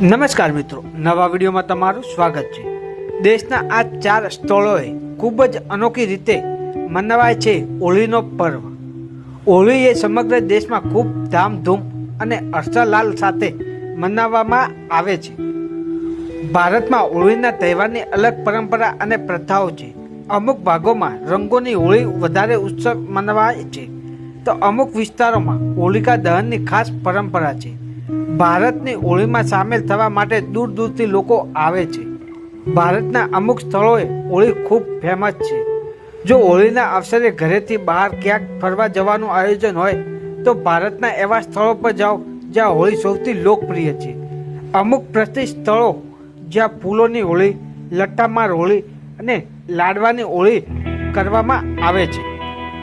નમસ્કાર મિત્રો, નવા વિડીયોમાં તમારું સ્વાગત છે. દેશના આ ચાર સ્થળોએ ખૂબ જ અનોખી રીતે મનાવાય છે હોળીનો પર્વ. હોળી એ સમગ્ર દેશમાં ખૂબ ધામધૂમ અને હર્ષલાલ સાથે મનાવવામાં આવે છે. ભારતમાં હોળીના તહેવારની અલગ પરંપરા અને પ્રથાઓ છે. અમુક ભાગોમાં રંગોની હોળી વધારે ઉત્સવ મનાવાય છે. તો અમુક વિસ્તારોમાં હોલિકા દહનની ખાસ પરંપરા છે. ભારતની હોળીમાં સામેલ થવા માટે દૂર દૂરથી લોકો આવે છે. ભારતના અમુક સ્થળોએ હોળી ખૂબ ફેમસ છે. જો હોળીના અવસરે ઘરેથી બહાર ક્યાંક ફરવા જવાનું આયોજન હોય, તો ભારતના એવા સ્થળો પર જાઓ જ્યાં હોળી સૌથી લોકપ્રિય છે. અમુક પ્રસિદ્ધ સ્થળો જ્યાં ફૂલોની હોળી, લટ્ટામાર હોળી અને લાડવાની હોળી કરવામાં આવે છે.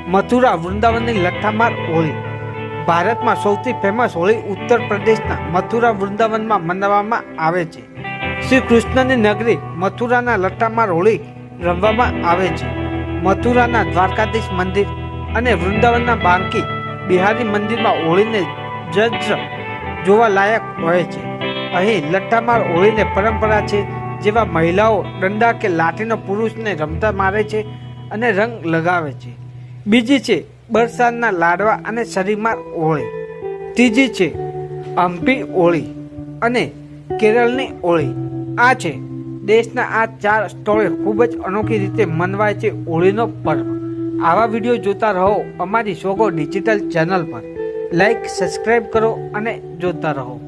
મથુરા વૃંદાવનની લઠ્ઠામાર હોળી. ભારતમાં સૌથી ફેમસ હોળી ઉત્તર પ્રદેશના મથુરા વૃંદાવનમાં મનાવવામાં આવે છે. શ્રી કૃષ્ણની નગરી મથુરાના લટ્ટામાર હોળી રમવામાં આવે છે. મથુરાના દ્વારકાધીશ મંદિર અને વૃંદાવનના બાંકી બિહારી મંદિરમાં હોળીને જજ જોવા લાયક હોય છે. અહીં લટ્ટામાર હોળીને પરંપરા છે જેવા મહિલાઓ દંડા કે લાઠીનો પુરુષને રમતા મારે છે અને રંગ લગાવે છે. બીજી છે બરસાતના લાડવા અને શરીમાર ઓળી. ત્રીજી છે હમ્પી ઓળી અને કેરળની ઓળી. આ છે દેશના આ ચાર સ્થળોએ ખૂબ જ અનોખી રીતે મનવાય છે હોળીનો પર્વ. આવા વીડિયો જોતા રહો અમારી સોગો ડિજિટલ ચેનલ પર. લાઈક સબસ્ક્રાઈબ કરો અને જોતા રહો.